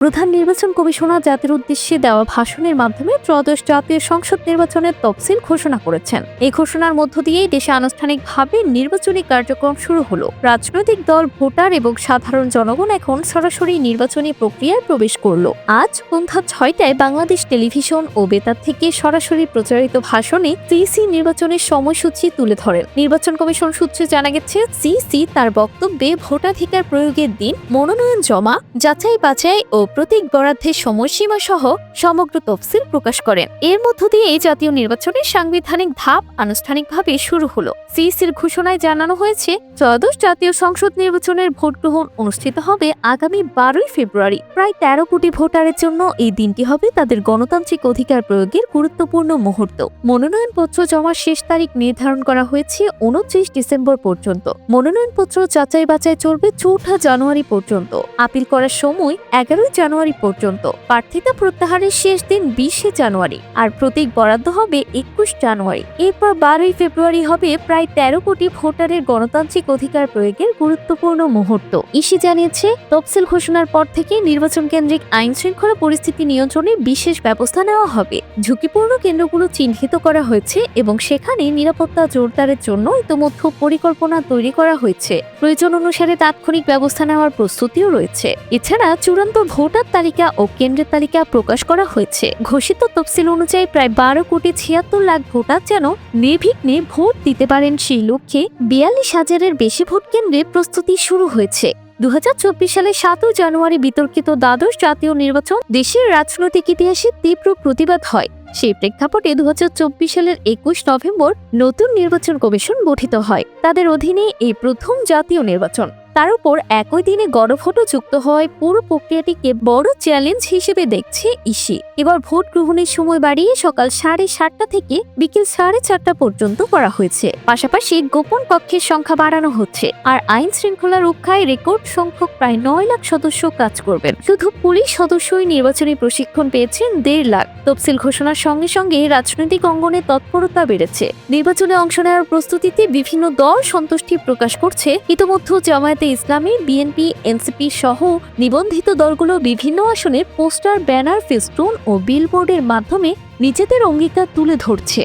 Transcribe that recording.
প্রধান নির্বাচন কমিশনার জাতির উদ্দেশ্যে দেওয়া ভাষণের মাধ্যমে ত্রয়োদশ জাতীয় সংসদ নির্বাচনের তফসিল ঘোষণা করেছেন। এই ঘোষণার মধ্য দিয়েই দেশে আনুষ্ঠানিকভাবে নির্বাচনী কার্যক্রম শুরু হলো। রাজনৈতিক দল, ভোটার এবং সাধারণ জনগণ এখন সরাসরি নির্বাচনী প্রক্রিয়ায় প্রবেশ করল। আজ সন্ধ্যা ছয়টায় বাংলাদেশ টেলিভিশন ও বেতার থেকে সরাসরি প্রচারিত ভাষণে সিসি নির্বাচনের সময়সূচি তুলে ধরেন। নির্বাচন কমিশন সূত্রে জানা গেছে, সিসি তার বক্তব্যে ভোটাধিকার প্রয়োগের দিন মনোনয়ন জমা যাচাই বাছাই ও প্রতীক বরাদ্দের সময়সীমা সহ সমগ্র তফসিল প্রকাশ করেন। এর মধ্য দিয়ে এই জাতীয় নির্বাচনের সাংবিধানিক ধাপ আনুষ্ঠানিকভাবে শুরু হলো। সিইসির ঘোষণায় জানানো হয়েছে, ত্রয়োদশ জাতীয় সংসদ নির্বাচনের ভোট গ্রহণ অনুষ্ঠিত হবে আগামী বারোই ফেব্রুয়ারি। প্রায় তেরো কোটি ভোটারের জন্য এই দিনটি হবে তাদের গণতান্ত্রিক অধিকার প্রয়োগের গুরুত্বপূর্ণ মুহূর্ত। মনোনয়নপত্র জমার শেষ তারিখ নির্ধারণ করা হয়েছে উনত্রিশ ডিসেম্বর পর্যন্ত। মনোনয়নপত্র যাচাই বাছাই চলবে চৌঠা জানুয়ারি পর্যন্ত। আপিল করার সময় এগারোই জানুয়ারি পর্যন্ত। প্রার্থিতা প্রত্যাহারের শেষ দিন বিশে জানুয়ারি, আর প্রতীক বরাদ্দ হবে একুশ জানুয়ারি। এরপর বারোই ফেব্রুয়ারি হবে প্রায় তেরো কোটি ভোটারের গণতান্ত্রিক অধিকার প্রয়োগের গুরুত্বপূর্ণ মুহূর্ত। ইসি জানিয়েছে, তফসিল ঘোষণার পর থেকে নির্বাচন কেন্দ্রিক আইন শৃঙ্খলা পরিস্থিতি নিয়ন্ত্রণে বিশেষ ব্যবস্থা নেওয়া হবে। ঝুঁকিপূর্ণ কেন্দ্রগুলো চিহ্নিত করা হয়েছে এবং সেখানে নিরাপত্তা জোরদারের জন্য ইতোমধ্যে পরিকল্পনা তৈরি করা হয়েছে। প্রয়োজন অনুসারে তাৎক্ষণিক ব্যবস্থা নেওয়ার প্রস্তুতিও রয়েছে। এছাড়া চূড়ান্ত ভোটার তালিকা ও কেন্দ্রের তালিকা প্রকাশ করা হয়েছে। ঘোষিত তফসিল অনুযায়ী প্রায় বারো কোটি ছিয়াত্তর লাখ ভোটার যেন নির্বিঘ্নে ভোট দিতে পারেন সেই লক্ষ্যে বিয়াল্লিশ হাজারের বেশি ভোট কেন্দ্রে প্রস্তুতি শুরু হয়েছে। দু সালে সাতই জানুয়ারি বিতর্কিত দ্বাদশ জাতীয় নির্বাচন দেশের রাজনৈতিক ইতিহাসে তীব্র প্রতিবাদ হয়। সেই প্রেক্ষাপটে দু হাজার চব্বিশ সালের একুশ নভেম্বর নতুন নির্বাচন কমিশন গঠিত হয়। তাদের অধীনে এই প্রথম জাতীয় নির্বাচন। তার উপর একই দিনে গণভোটও যুক্ত হওয়ায় পুরো প্রক্রিয়াটিকে বড় চ্যালেঞ্জ হিসেবে দেখছে ইসি। এবার ভোট গ্রহণের সময় বাড়িয়ে সকাল সাড়ে সাতটা থেকে বিকেল সাড়ে চারটা পর্যন্ত করা হয়েছে। পাশাপাশি গোপন কক্ষের সংখ্যা বাড়ানো হচ্ছে, আর আইন শৃঙ্খলা রক্ষায় রেকর্ড সংখ্যক প্রায় নয় লাখ সদস্য কাজ করবেন। শুধু পুলিশ সদস্যই নির্বাচনী প্রশিক্ষণ পেয়েছেন দেড় লাখ। তফসিল ঘোষণার সঙ্গে সঙ্গে রাজনৈতিক অঙ্গনে তৎপরতা বেড়েছে। নির্বাচনে অংশ নেওয়ার প্রস্তুতিতে বিভিন্ন দল সন্তুষ্টি প্রকাশ করছে। ইতোমধ্যে জামায়াতে ইসলামী বিএনপি, এনসিপি সহ নিবন্ধিত দলগুলো বিভিন্ন আসনে পোস্টার, ব্যানার, ফেস্টুন ও বিলবোর্ডের মাধ্যমে নিজেদের অঙ্গীকার তুলে ধরছে।